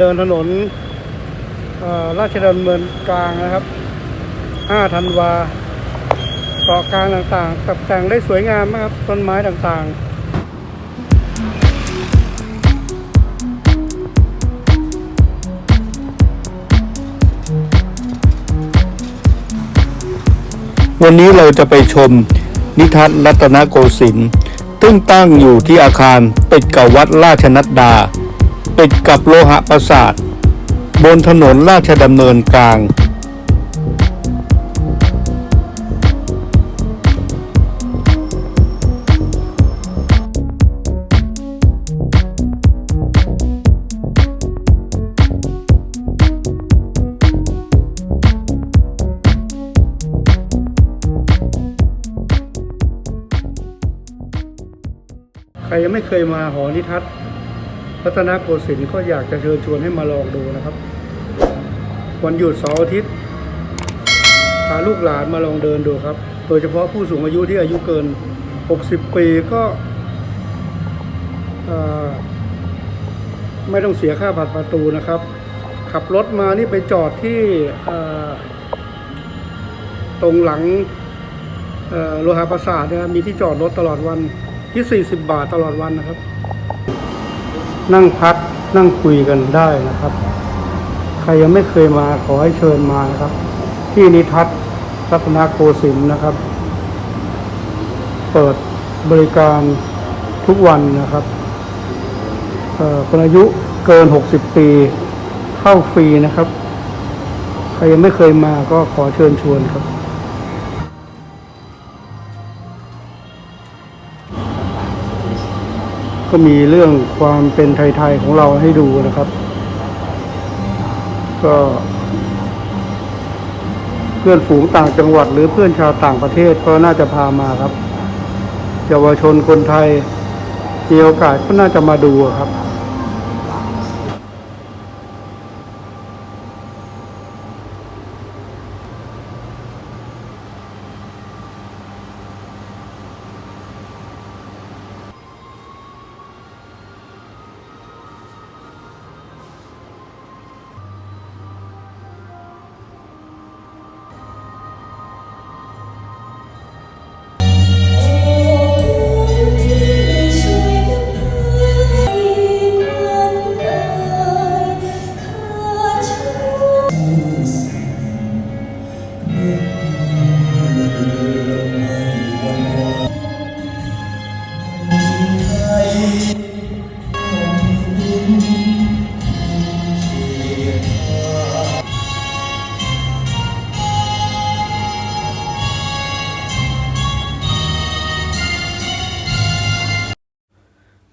เดินถนนราชดำเนินกลางนะครับ 5 ธันวาเกาะกลางต่างๆตกแต่งได้สวยงามมากครับ ต้นไม้ต่างๆวันนี้เราจะไปชมนิทัศน์รัตนโกสินทร์ซึ่งตั้งอยู่ที่อาคารติดกับวัดราชนัดดา ติดกับโลหะปราสาท บนถนนราชดำเนินกลาง ใครยังไม่เคยมาหอนิทัศน์ รัตนโกสินทร์ก็อยากจะเชิญชวนให้มาลองดูนะครับ วันหยุดเสาร์อาทิตย์พาลูกหลานมาลองเดินดูครับ โดยเฉพาะผู้สูงอายุที่อายุเกิน 60 ปีก็ไม่ต้องเสียค่าบัตรประตูนะครับ ขับรถมานี่ไปจอดที่ตรงหลังโลหะประสาทนะครับมีที่จอดรถตลอดวันที่ 40 บาทตลอดวันนะครับ นั่งพักนั่งคุยกันได้นะครับ ใครยังไม่เคยมาขอให้เชิญมานะครับ ที่นิทัศน์รัตนโกสินทร์นะครับ เปิดบริการทุกวันนะครับคนอายุเกิน 60 ปีเข้าฟรีนะครับ ใครยังไม่เคยมาก็ขอเชิญชวนครับ ก็มีเรื่องความเป็นไทย ๆ ของเราให้ดูนะครับ ก็เพื่อนฝูงต่างจังหวัด หรือเพื่อนชาวต่างประเทศก็น่าจะพามาครับ เยาวชนคนไทยมีโอกาสก็น่าจะมาดูครับ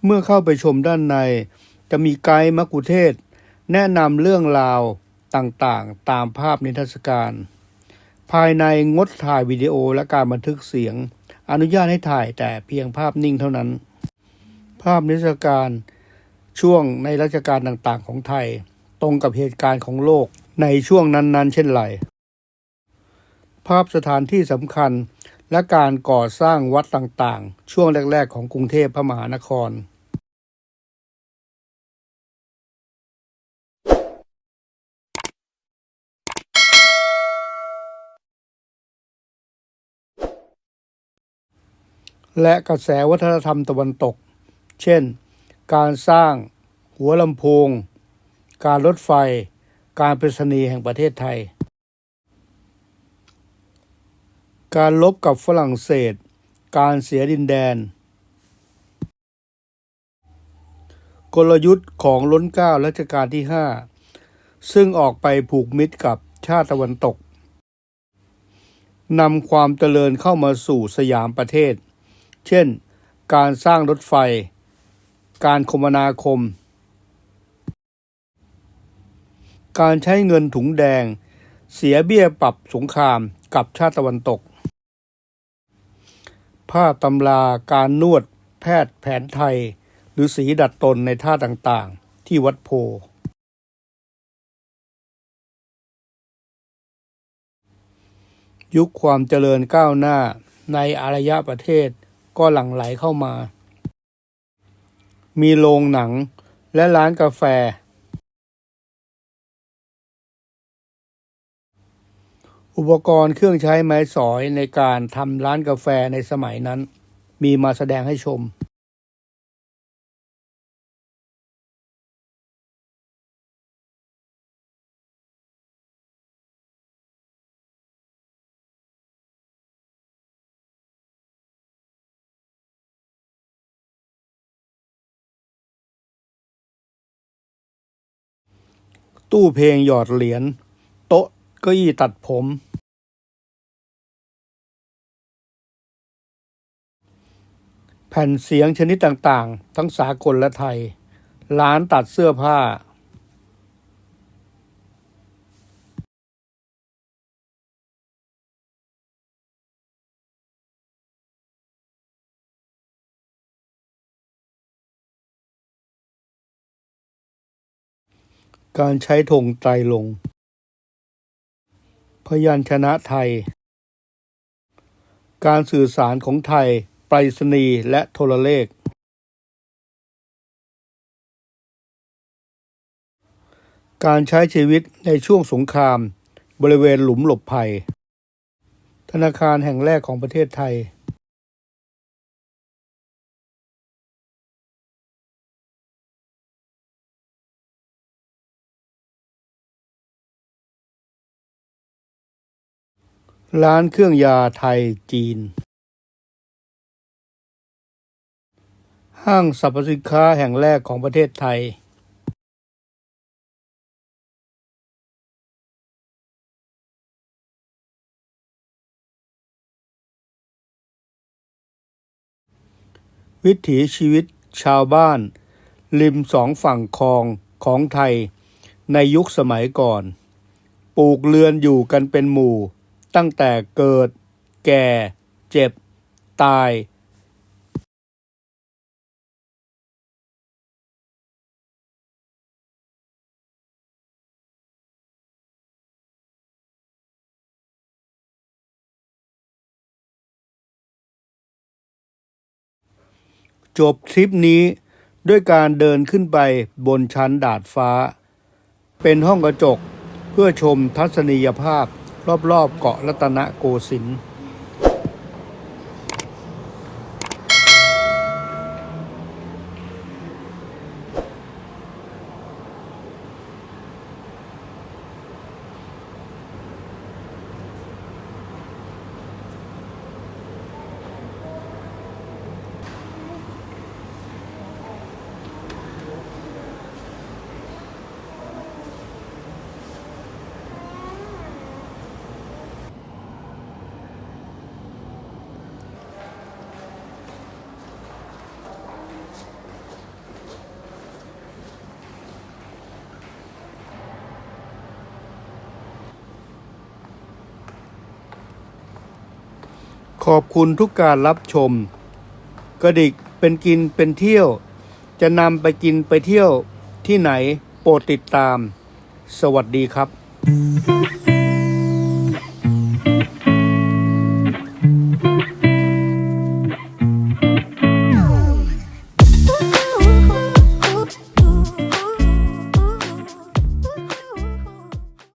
เมื่อเข้าไปชมด้านใน จะมีไกด์มะกุเทศ แนะนำเรื่องราวต่างๆ ตามภาพนิทรรศการ ภายในงดถ่ายวิดีโอและการบันทึกเสียง อนุญาตให้ถ่ายแต่เพียงภาพนิ่งเท่านั้น ภาพนิทรรศการช่วงในรัชกาลต่างๆ ของไทย ตรงกับเหตุการณ์ของโลกในช่วงนั้นๆ เช่นไร ภาพสถานที่สำคัญและการก่อสร้างวัดต่างๆ ช่วงแรก ๆ ของกรุงเทพพระมหานคร และกระแสวัฒนธรรมตะวันตก เช่น การสร้างหัวลำโพง การรถไฟ การไปรษณีย์แห่งประเทศไทย การลบกับฝรั่งเศส การเสียดินแดน กลยุทธ์ของล้นเกล้ารัชกาลที่ 5 ซึ่งออกไปผูกมิตรกับชาติตะวันตกนำความเจริญเข้ามาสู่สยามประเทศ เช่น การสร้างรถไฟ การคมนาคม การใช้เงินถุงแดง เสียเบี้ยปรับสงครามกับชาติตะวันตก ผ้าตำราการนวดแพทย์แผนไทย หรือสีดัดตนในท่าต่างๆ ที่วัดโพยุคความเจริญก้าวหน้าในอารยประเทศ ก็หลั่งไหลเข้ามา มีโรงหนังและร้านกาแฟ อุปกรณ์เครื่องใช้ไม้สอยในการทำร้านกาแฟในสมัยนั้น มีมาแสดงให้ชม ตู้เพลงหยอดเหรียญ โต๊ะเก้าอี้ตัดผม แผ่นเสียงชนิดต่างๆ ทั้งสากลและไทย ร้านตัดเสื้อผ้า การใช้ธงไตรลง พยัญชนะไทย การสื่อสารของไทยไปรษณีย์และโทรเลข การใช้ชีวิตในช่วงสงคราม บริเวณหลุมหลบภัย ธนาคารแห่งแรกของประเทศไทย ร้านเครื่องยาไทยจีน ห้างสรรพสินค้าแห่งแรกของประเทศไทย วิถีชีวิตชาวบ้าน ริมสองฝั่งคลองของไทยในยุคสมัยก่อน ปลูกเรือนอยู่กันเป็นหมู่ ตั้งแต่เกิด แก่ เจ็บ ตาย จบทริปนี้ด้วยการเดินขึ้นไปบนชั้นดาดฟ้า เป็นห้องกระจกเพื่อชมทัศนียภาพ รอบๆเกาะรัตนโกสินทร์ ขอบคุณทุกการรับชม กระดิกเป็นกินเป็นเที่ยว จะนำไปกินไปเที่ยวที่ไหนโปรดติดตาม สวัสดีครับ